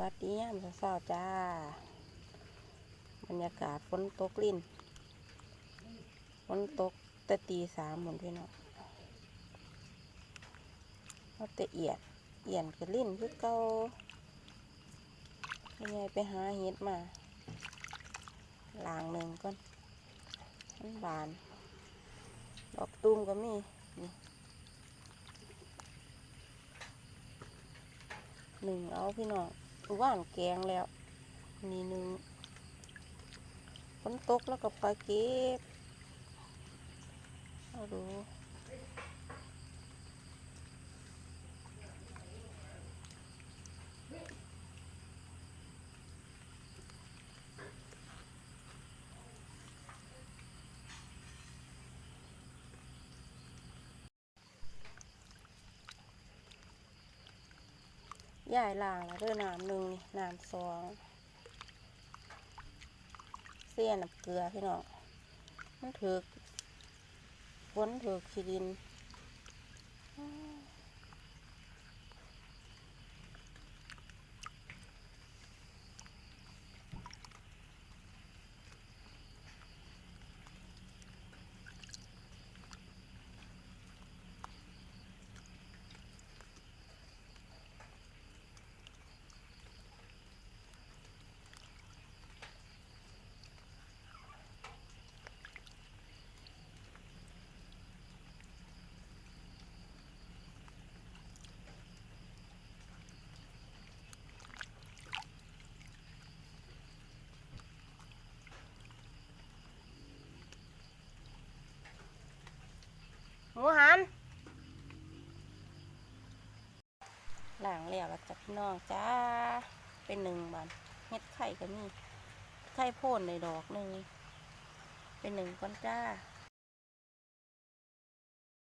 วัสดียามเช้าจ้า บรรยากาศฝนตกลิ่นฝนตกต่ตีสามหมดพี่น้องเอาแต่เอียดเอียนก็ลิ่นคือเก่ายังไงไปหาเห็ดมาลางหนึ่งก่อนมันบาน ดอกตูมก็มีหนึ่งเอาพี่น้อง ว่านแกงแล้ว นี่หนึ่งฝนตกแล้วก็ไปเก็บ เอาดู ย่ายล่างแล้วด้วยน้ำหนึ่งนี่น้ำสองเสี้ยน้ำเกลือพี่น้องมันถือกฝนถือกขี้ดิน หมูหันหลังแล้วแล้วจ้ะพี่น้องจ้า เป็นหนึ่งบันเฮ็ดไข่ก็มีไข่โพ่นในดอกหนึ่งเป็นหนึ่งก้อนจ้า